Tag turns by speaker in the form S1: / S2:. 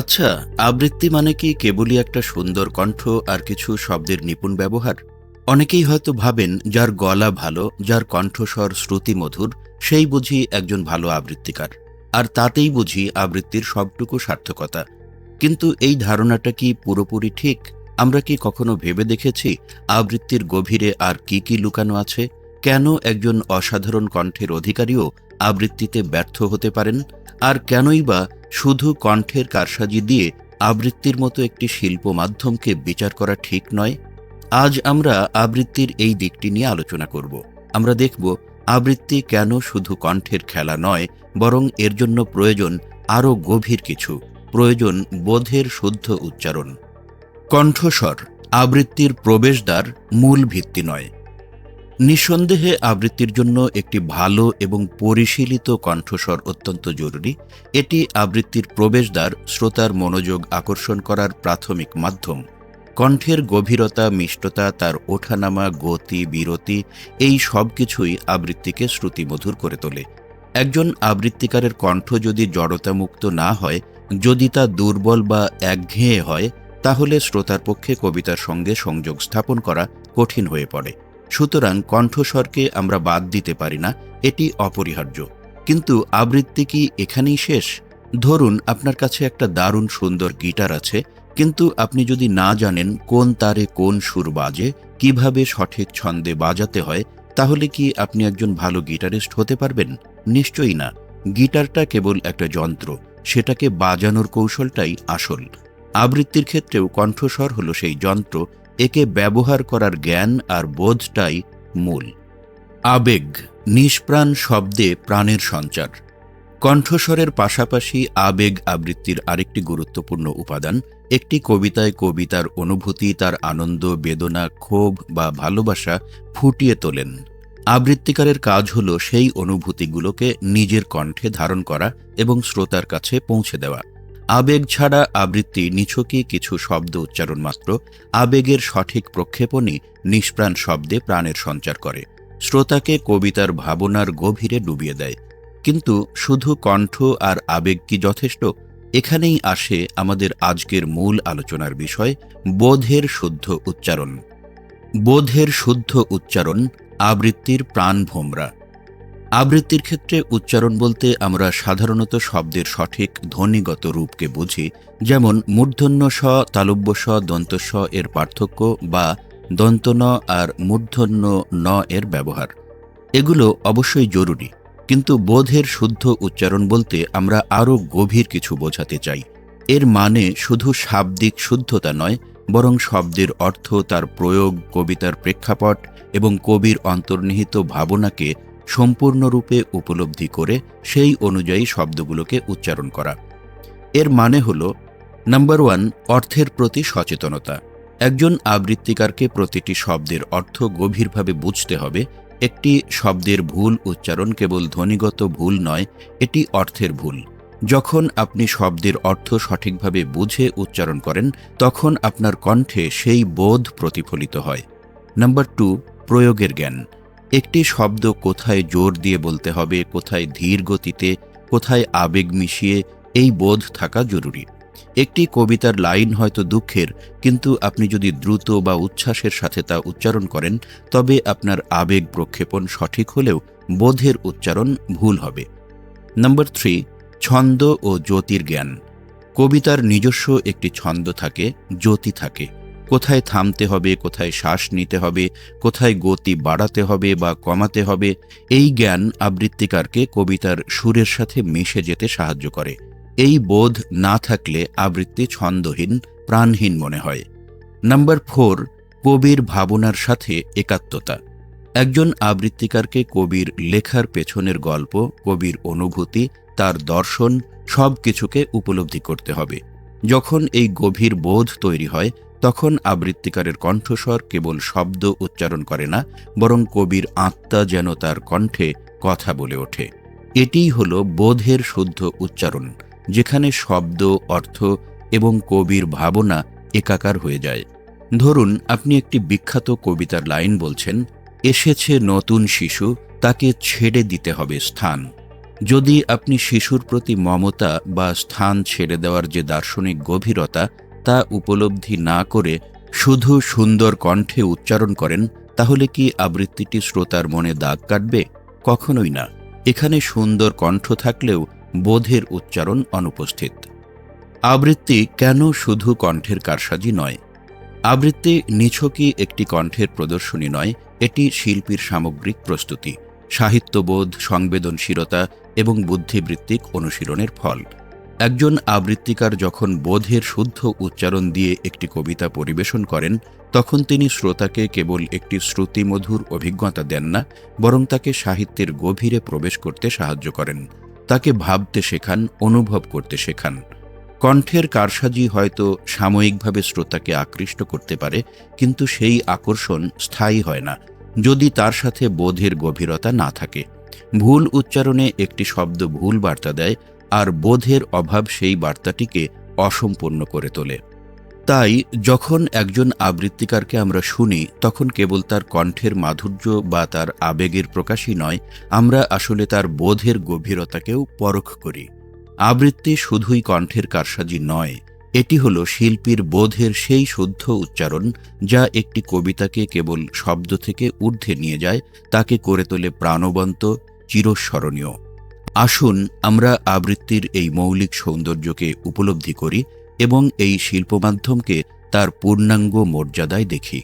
S1: আচ্ছা আবৃত্তি মানে কি কেবলই একটা সুন্দর কণ্ঠ আর কিছু শব্দের নিপুণ ব্যবহার? অনেকেই হয়তো ভাবেন, যার গলা ভালো, যার কণ্ঠস্বর শ্রুতিমধুর, সেই বুঝি একজন ভালো আবৃত্তিকার। আর তাতেই বুঝি আবৃত্তির সবটুকু সার্থকতা। কিন্তু এই ধারণাটা কি পুরোপুরি ঠিক? আমরা কি কখনো ভেবে দেখেছি আবৃত্তির গভীরে আর কি কি লুকানো আছে? কেন একজন অসাধারণ কণ্ঠের অধিকারীও আবৃত্তিতে ব্যর্থ হতে পারেন? আর কেনই বা শুধু কণ্ঠের কারসাজি দিয়ে আবৃত্তির মতো একটি শিল্প মাধ্যমকে বিচার করা ঠিক নয়, আজ আমরা আবৃত্তির এই দিকটি নিয়ে আলোচনা করব। আমরা দেখব আবৃত্তি কেন শুধু কণ্ঠের খেলা নয়, বরং এর জন্য প্রয়োজন আরও গভীর কিছু, প্রয়োজন বোধের শুদ্ধ উচ্চারণ। কণ্ঠস্বর, আবৃত্তির প্রবেশদ্বার মূল ভিত্তি নয়। নিঃসন্দেহে আবৃত্তির জন্য একটি ভালো এবং পরিশীলিত কণ্ঠস্বর অত্যন্ত জরুরি। এটি আবৃত্তির প্রবেশদ্বার শ্রোতার মনোযোগ আকর্ষণ করার প্রাথমিক মাধ্যম। কণ্ঠের গভীরতা, মিষ্টতা, তার ওঠানামা, গতি, বিরতি, এই সব কিছুই আবৃত্তিকে শ্রুতিমধুর করে তোলে। একজন আবৃত্তিকারের কণ্ঠ যদি জড়তামুক্ত না হয়, যদি তা দুর্বল বা একঘেয়ে হয়, তাহলে শ্রোতার পক্ষে কবিতার সঙ্গে সংযোগ স্থাপন করা কঠিন হয়ে পড়ে। সুতরাং কণ্ঠস্বরকে আমরা বাদ দিতে পারি না, এটি অপরিহার্য। কিন্তু আবৃত্তি কি এখানেই শেষ? ধরুন, আপনার কাছে একটা দারুণ সুন্দর গিটার আছে, কিন্তু আপনি যদি না জানেন কোন তারে কোন সুর বাজে, কীভাবে সঠিক ছন্দে বাজাতে হয়, তাহলে কি আপনি একজন ভালো গিটারিস্ট হতে পারবেন? নিশ্চয়ই না। গিটারটা কেবল একটা যন্ত্র, সেটাকে বাজানোর কৌশলটাই আসল। আবৃত্তির ক্ষেত্রেও কণ্ঠস্বর হলো সেই যন্ত্র একে ব্যবহার করার জ্ঞান আর বোধটাই মূল। আবেগ, নিষ্প্রাণ শব্দে প্রাণের সঞ্চার। কণ্ঠস্বরের পাশাপাশি আবেগ আবৃত্তির আরেকটি গুরুত্বপূর্ণ উপাদান, একটি কবিতায় কবিতার অনুভূতি তার আনন্দ, বেদনা, ক্ষোভ বা ভালোবাসা ফুটিয়ে তোলেন। আবৃত্তিকারের কাজ হল সেই অনুভূতিগুলোকে নিজের কণ্ঠে ধারণ করা এবং শ্রোতার কাছে পৌঁছে দেওয়া। আবেগ ছাড়া আবৃত্তি নিছকই কিছু শব্দ উচ্চারণ মাত্র। আবেগের সঠিক প্রক্ষেপণই নিষ্প্রাণ শব্দে প্রাণের সঞ্চার করে। শ্রোতাকে কবিতার ভাবনার গভীরে ডুবিয়ে দেয়। কিন্তু শুধু কণ্ঠ আর আবেগ কি যথেষ্ট? এখানেই আসে আমাদের আজকের মূল আলোচনার বিষয়, বোধের শুদ্ধ উচ্চারণ। বোধের শুদ্ধ উচ্চারণ আবৃত্তির প্রাণ ভোমরা আবৃত্তির ক্ষেত্রে উচ্চারণ বলতে আমরা সাধারণত শব্দের সঠিক ধ্বনিগত রূপকে বুঝি, যেমন মূর্ধন্য স, তালব্য স, দন্ত স এর পার্থক্য বা দন্ত ন আর মূর্ধন্য ন এর ব্যবহার। এগুলো অবশ্যই জরুরি, কিন্তু বোধের শুদ্ধ উচ্চারণ বলতে আমরা আরও গভীর কিছু বোঝাতে চাই। এর মানে শুধু শাব্দিক শুদ্ধতা নয়, বরং শব্দের অর্থ তার প্রয়োগ, কবিতার প্রেক্ষাপট এবং কবির অন্তর্নিহিত ভাবনাকে সম্পূর্ণরূপে উপলব্ধি করে সেই অনুযায়ী শব্দগুলোকে উচ্চারণ করা। এর মানে হল নাম্বার ওয়ান অর্থের প্রতি সচেতনতা। একজন আবৃত্তিকারকে প্রতিটি শব্দের অর্থ গভীরভাবে বুঝতে হবে। একটি শব্দের ভুল উচ্চারণ কেবল ধ্বনিগত ভুল নয়, এটি অর্থের ভুল। যখন আপনি শব্দের অর্থ সঠিকভাবে বুঝে উচ্চারণ করেন, তখন আপনার কণ্ঠে সেই বোধ প্রতিফলিত হয়। নাম্বার টু প্রয়োগের জ্ঞান। একটি শব্দ কোথায় জোর দিয়ে বলতে হবে, কোথায় ধীর গতিতে, কোথায় আবেগ মিশিয়ে, এই বোধ থাকা জরুরি। একটি কবিতার লাইন হয়তো দুঃখের, কিন্তু আপনি যদি দ্রুত বা উচ্ছ্বাসের সাথে তা উচ্চারণ করেন, তবে আপনার আবেগ প্রক্ষেপণ সঠিক হলেও বোধের উচ্চারণ ভুল হবে। নম্বর থ্রি, ছন্দ ও জ্যোতির জ্ঞান কবিতার নিজস্ব একটি ছন্দ থাকে, জ্যোতি থাকে। কোথায় থামতে হবে, কোথায় শ্বাস নিতে হবে, কোথায় গতি বাড়াতে হবে বা কমাতে হবে, এই জ্ঞান আবৃত্তিকারকে কবিতার সুরের সাথে মিশে যেতে সাহায্য করে। এই বোধ না থাকলে আবৃত্তি ছন্দহীন, প্রাণহীন মনে হয়। নাম্বার ফোর, কবির ভাবনার সাথে একাত্মতা। একজন আবৃত্তিকারকে কবির লেখার পেছনের গল্প, কবির অনুভূতি, তার দর্শন সব কিছুকে উপলব্ধি করতে হবে। যখন এই গভীর বোধ তৈরি হয় তখন আবৃত্তিকারের কণ্ঠস্বর কেবল শব্দ উচ্চারণ করে না, বরং কবির আত্মা যেন তার কণ্ঠে কথা বলে ওঠে। এটিই হল বোধের শুদ্ধ উচ্চারণ, যেখানে শব্দ, অর্থ এবং কবির ভাবনা একাকার হয়ে যায়। ধরুন, আপনি একটি বিখ্যাত কবিতার লাইন বলছেন, এসেছে নতুন শিশু, তাকে ছেড়ে দিতে হবে স্থান। যদি আপনি শিশুর প্রতি মমতা বা স্থান ছেড়ে দেওয়ার যে দার্শনিক গভীরতা তা উপলব্ধি না করে শুধু সুন্দর কণ্ঠে উচ্চারণ করেন, তাহলে কি আবৃত্তিটি শ্রোতার মনে দাগ কাটবে? কখনোই না। এখানে সুন্দর কণ্ঠ থাকলেও বোধের উচ্চারণ অনুপস্থিত। আবৃত্তি কেন শুধু কণ্ঠের কারসাজি নয়? আবৃত্তি নিছকই একটি কণ্ঠের প্রদর্শনী নয়, এটি শিল্পীর সামগ্রিক প্রস্তুতি, সাহিত্যবোধ, সংবেদনশীলতা এবং বুদ্ধিবৃত্তিক অনুশীলনের ফল। একজন আবৃত্তিকার যখন বোধের শুদ্ধ উচ্চারণ দিয়ে একটি কবিতা পরিবেশন করেন, তখন তিনি শ্রোতাকে কেবল একটি শ্রুতিমধুর অভিজ্ঞতা দেন না, বরং তাকে সাহিত্যের গভীরে প্রবেশ করতে সাহায্য করেন। তাকে ভাবতে শেখান, অনুভব করতে শেখান। কণ্ঠের কারসাজি হয়তো সাময়িকভাবে শ্রোতাকে আকৃষ্ট করতে পারে, কিন্তু সেই আকর্ষণ স্থায়ী হয় না, যদি তার সাথে বোধের গভীরতা না থাকে। ভুল উচ্চারণে একটি শব্দ ভুল বার্তা দেয় আর বোধের অভাব সেই বার্তাটিকে অসম্পূর্ণ করে তোলে। তাই যখন একজন আবৃত্তিকারকে আমরা শুনি, তখন কেবল তার কণ্ঠের মাধুর্য বা তার আবেগের প্রকাশই নয়, আমরা আসলে তার বোধের গভীরতাকেও পরখ করি। আবৃত্তি শুধুই কণ্ঠের কারসাজি নয়, এটি হল শিল্পীর বোধের সেই শুদ্ধ উচ্চারণ যা একটি কবিতাকে কেবল শব্দ থেকে ঊর্ধ্বে নিয়ে যায়, তাকে করে তোলে প্রাণবন্ত, চিরস্মরণীয়। আসুন আমরা আবৃত্তির এই মৌলিক সৌন্দর্যকে উপলব্ধি করি এবং এই শিল্পমাধ্যমকে তার পূর্ণাঙ্গ মর্যাদায় দেখি।